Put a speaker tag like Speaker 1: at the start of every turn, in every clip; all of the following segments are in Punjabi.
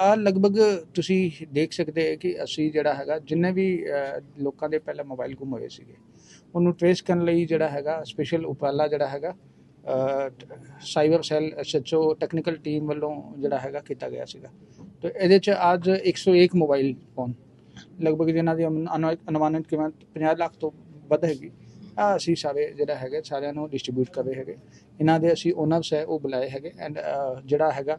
Speaker 1: ਆ ਲਗਭਗ ਤੁਸੀਂ ਦੇਖ ਸਕਦੇ ਹੋ ਕਿ ਅਸੀਂ ਜਿਹੜਾ ਹੈਗਾ, ਜਿੰਨੇ ਵੀ ਲੋਕਾਂ ਦੇ ਪਹਿਲਾਂ ਮੋਬਾਈਲ ਗੁੰਮ ਹੋਏ ਸੀਗੇ, ਉਹਨੂੰ ਟ੍ਰੇਸ ਕਰਨ ਲਈ ਜਿਹੜਾ ਹੈਗਾ ਸਪੈਸ਼ਲ ਉਪਰਾਲਾ ਜਿਹੜਾ ਹੈਗਾ cyber cell SHO technical team ਵੱਲੋਂ ਜਿਹੜਾ ਹੈਗਾ ਕੀਤਾ ਗਿਆ ਸੀਗਾ। ਤੇ ਇਹਦੇ ਚ ਅੱਜ 101 ਮੋਬਾਈਲ ਫੋਨ ਲਗਭਗ ਜਿਨ੍ਹਾਂ ਦੀ ਅਨੁ- ਅਨੁ- ਅਨੁਮਾਨਿਤ ਕੀਮਤ 50 ਲੱਖ ਤੋਂ ਵੱਧ ਹੈਗੀ। ਆ ਅਸੀਂ ਸਾਰੇ ਜਿਹੜਾ ਹੈਗਾ, ਸਾਰਿਆਂ ਨੂੰ ਡਿਸਟ੍ਰੀਬਿਊਟ ਕਰ ਰਹੇ ਹੈਗੇ। ਇਹਨਾਂ ਦੇ ਅਸੀਂ ਓਨਰਸ ਹੈ ਉਹ ਬੁਲਾਏ ਹੈਗੇ ਐਂਡ ਜਿਹੜਾ ਹੈਗਾ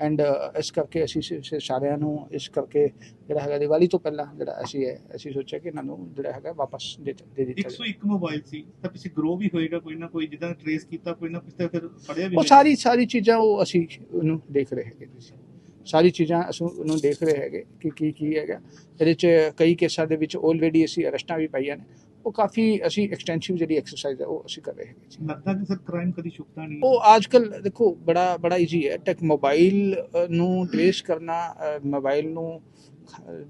Speaker 1: ਐਂਡ ਇਸ ਕਰਕੇ ਅਸੀਂ ਸਾਰਿਆਂ ਨੂੰ ਇਸ ਕਰਕੇ ਜਿਹੜਾ ਹੈਗਾ ਦੀਵਾਲੀ ਤੋਂ ਪਹਿਲਾਂ ਜਿਹੜਾ ਅਸੀਂ ਹੈ ਅਸੀਂ ਸੋਚਿਆ ਕਿ ਇਹਨਾਂ ਨੂੰ ਜਿਹੜਾ ਹੈਗਾ ਵਾਪਸ ਦੇ ਦੇ ਦਿੱਤਾ ਜਾਵੇ।
Speaker 2: 101 ਮੋਬਾਈਲ ਸੀ ਤਾਂ ਪਿੱਛੇ ਗਰੋ ਵੀ ਹੋਏਗਾ ਕੋਈ ਨਾ ਕੋਈ ਜਿੱਦਾਂ ਟ੍ਰੇਸ ਕੀਤਾ ਕੋਈ ਨਾ ਕਿਸੇ ਫਿਰ ਫੜਿਆ ਵੀ
Speaker 1: ਉਹ। ਸਾਰੀ ਸਾਰੀ ਚੀਜ਼ਾਂ ਉਹ ਅਸੀਂ ਉਹਨੂੰ ਦੇਖ ਰਹੇ ਹੈਗੇ ਜੀ ਸਾਰੀ ਚੀਜ਼ਾਂ ਅਸੀਂ ਉਹਨੂੰ ਦੇਖ ਰਹੇ ਹੈਗੇ ਕਿ ਕੀ ਕੀ ਹੈਗਾ। ਇਹਦੇ ਚ ਕਈ ਕੇਸਾਂ ਦੇ ਵਿੱਚ ਆਲਰੇਡੀ ਅਸੀਂ ਅਰੈਸਟਾਂ ਵੀ ਪਾਈਆਂ ਨੇ। ਉਹ ਕਾਫੀ ਅਸੀਂ ਐਕਸਟੈਂਸਿਵ ਜਿਹੜੀ ਐਕਸਰਸਾਈਜ਼ ਹੈ ਉਹ ਅਸੀਂ ਕਰ ਰਹੇ ਹੈਗੇ ਜੀ।
Speaker 2: ਲੱਗਦਾ ਕਿ ਸਰ ਕ੍ਰਾਈਮ ਕਦੀ ਛੁਪਦਾ ਨਹੀਂ?
Speaker 1: ਉਹ ਅੱਜਕੱਲ ਦੇਖੋ ਬੜਾ ਬੜਾ ਈਜ਼ੀ ਹੈ। ਟੈਕ ਮੋਬਾਈਲ ਨੂੰ ਟ੍ਰੇਸ ਕਰਨਾ ਮੋਬਾਈਲ ਨੂੰ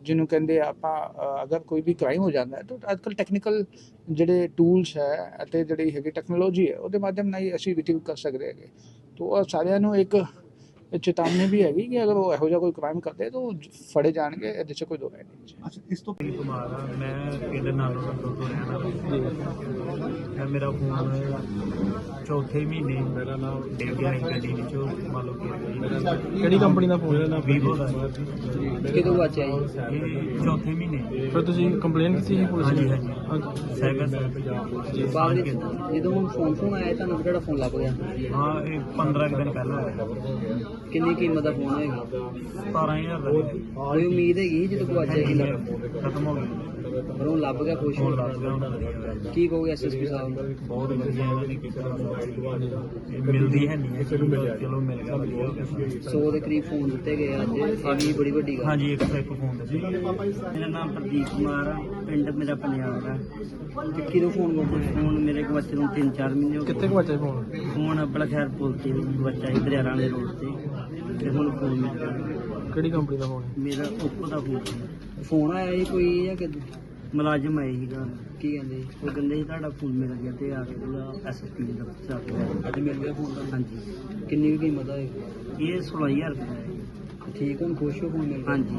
Speaker 1: ਜਿਹਨੂੰ ਕਹਿੰਦੇ ਆਪਾਂ ਅਗਰ ਕੋਈ ਵੀ ਕ੍ਰਾਈਮ ਹੋ ਜਾਂਦਾ ਹੈ ਤਾਂ ਅੱਜਕੱਲ ਟੈਕਨੀਕਲ ਜਿਹੜੇ ਟੂਲਸ ਹੈ ਅਤੇ ਜਿਹੜੀ ਹੈਗੀ ਟੈਕਨੋਲੋਜੀ ਹੈ ਉਹਦੇ ਮਾਧਿਅਮ ਨਾਲ ਹੀ ਅਸੀਂ ਰਿਟਿਵ ਕਰ ਸਕਦੇ ਹੈਗੇ। ਤੋਂ ਸਾਰਿਆਂ ਨੂੰ ਇੱਕ ਚੇਤਾਵਨੀ ਵੀ ਹੈਗੀ ਕਿ ਅਗਰ ਉਹ ਇਹੋ ਜਿਹਾ ਕੋਈ ਕ੍ਰਾਈਮ ਕਰਦੇ ਤਾਂ ਉਹ ਫੜੇ ਜਾਣਗੇ ਇਹਦੇ 'ਚ ਕੋਈ ਦੋ ਰਾਏ ਨਹੀਂ ਜੀ।
Speaker 2: ਅੱਛਾ ਇਸ ਤੋਂ
Speaker 3: ਅਨਿਲ ਕੁਮਾਰ ਆ ਮੈਂ ਪਿੰਡ ਨਾਲੋਂ ਤੋਂ ਰਹਿਣ ਵਾਲਾ ਇਹ ਮੇਰਾ ਫੋਨ ਚੌਥੇ ਮਹੀਨੇ ਮੇਰਾ ਨਾਮ ਡਿੱਗ ਗਿਆ ਸੀ ਗੱਡੀ ਵਿੱਚੋਂ ਮੰਨ ਲਓ ਕਿ
Speaker 4: ਕਿਹੜੀ ਕੰਪਨੀ ਦਾ ਫੋਨ ਹੈ?
Speaker 3: ਵੀਵੋ ਦਾ।
Speaker 5: ਕਿਦੋਂ ਬਚਿਆ ਜੀ
Speaker 3: ਇਹ ਚੌਥੇ ਮਹੀਨੇ।
Speaker 4: ਫਿਰ ਤੁਸੀਂ ਕੰਪਲੇਨ ਕੀਤੀ ਸੀ ਪੁਲਿਸ ਨੂੰ?
Speaker 3: ਹਾਂਜੀ ਸਾਈਬਰ ਸੈੱਲ
Speaker 5: ਬਾਅਦ ਵਿੱਚ ਜਦੋਂ ਫੋਨ ਫੋਨ ਆਇਆ ਤੁਹਾਨੂੰ ਕਿਹੜਾ ਫੋਨ ਲੱਭ ਗਿਆ?
Speaker 3: ਹਾਂ ਇਹ 15 ਕੁ ਦਿਨ ਪਹਿਲਾਂ ਹੋਇਆ
Speaker 5: ਕਿੰਨੀ ਕੀਮਤ ਦਾ ਫੋਨ ਹੋਏਗਾ
Speaker 3: 17000 ਦਾ
Speaker 5: ਕੋਈ ਉਮੀਦ ਹੈਗੀ ਜਦੋਂ ਗੁਆਚਿਆ ਕਿ ਲੱਭ
Speaker 3: ਖਤਮ ਹੋ ਗਿਆ
Speaker 5: ਪਰ ਉਹ ਲੱਭ ਗਿਆ ਖੁਸ਼
Speaker 3: ਫੋਨ
Speaker 5: ਹੋ
Speaker 3: ਗਿਆ। ਹੁਣ ਵਧੀਆ ਹੋਇਆ।
Speaker 5: ਕੀ ਕਹੋਗੇ ਐਸਐਸਪੀ ਸਾਹਿਬ?
Speaker 3: ਬਹੁਤ ਵਧੀਆ ਇਹਨਾਂ ਨੇ ਕੀਤਾ। ਮਿਲਦੀ ਹੈ ਨਹੀਂ ਚਲੋ ਮਿਲ ਗਿਆ। ਚਲੋ ਮਿਲ ਗਿਆ। ਵਧੀਆ।
Speaker 5: 100 ਦੇ ਕਰੀਬ ਫੋਨ ਦਿੱਤੇ ਗਏ ਅੱਜ। ਇਹ ਵੀ ਬੜੀ ਵੱਡੀ ਗੱਲ।
Speaker 3: ਹਾਂਜੀ ਇੱਕ ਸੌ ਇੱਕ ਫੋਨ ਦੇ ਸੀ
Speaker 6: ਮੇਰਾ ਨਾਮ ਪ੍ਰਦੀਪ ਕੁਮਾਰ ਆ। ਪਿੰਡ ਮੇਰਾ ਪੰਜਾਬ ਆ
Speaker 5: ਤੇ ਕਿਦੋਂ ਫੋਨ ਹੋਇਆ
Speaker 6: ਹੁਣ ਮੇਰੇ ਕੋਲ ਬੱਚੇ ਨੂੰ 3-4 ਮਹੀਨੇ ਹੋ
Speaker 4: ਕਿੱਥੇ
Speaker 6: ਗਏ
Speaker 4: ਗਵਾਚਿਆ ਫੋਨ
Speaker 6: ਫੋਨ ਆਪਣਾ ਖੈਰ ਪੁੱਲ ਤੇ ਬੱਚਾ ਸੀ ਦਰਿਆਰਾਂ ਦੇ ਰੋਡ ਤੇ। ਤੇ ਹੁਣ ਫੋਨ ਮਿਲ ਗਿਆ
Speaker 4: ਕਿਹੜੀ ਕੰਪਨੀ ਦਾ ਫੋਨ ਹੈ?
Speaker 6: ਮੇਰਾ ਓਪੋ ਦਾ ਫੋਨ ਸੀ।
Speaker 5: ਫੋਨ ਆਇਆ ਸੀ ਕੋਈ ਜਾਂ ਕਿ
Speaker 6: ਮੁਲਾਜ਼ਮ ਆਏ ਸੀਗਾ।
Speaker 5: ਕੀ ਕਹਿੰਦੇ?
Speaker 6: ਉਹ ਕਹਿੰਦੇ ਸੀ ਤੁਹਾਡਾ ਫੋਨ ਮਿਲ ਗਿਆ ਤੇ ਆ ਕੇ ਉਹਦਾ ਐਸਐਸਪੀ ਦਾ ਚੱਕ ਲਿਆ
Speaker 5: ਅੱਜ ਮਿਲ ਗਿਆ ਫੋਨ ਦਾ
Speaker 6: ਹਾਂਜੀ।
Speaker 5: ਕਿੰਨੀ ਕੁ ਕੀਮਤ ਹੋਏਗੀ
Speaker 6: ਇਹ? 16000 ਰੁਪਏ ਦਾ ਹੈ।
Speaker 5: ਠੀਕ ਹੁਣ ਖੁਸ਼ ਹੋ ਫੋਨ ਮਿਲ ਗਿਆ।
Speaker 6: ਹਾਂਜੀ।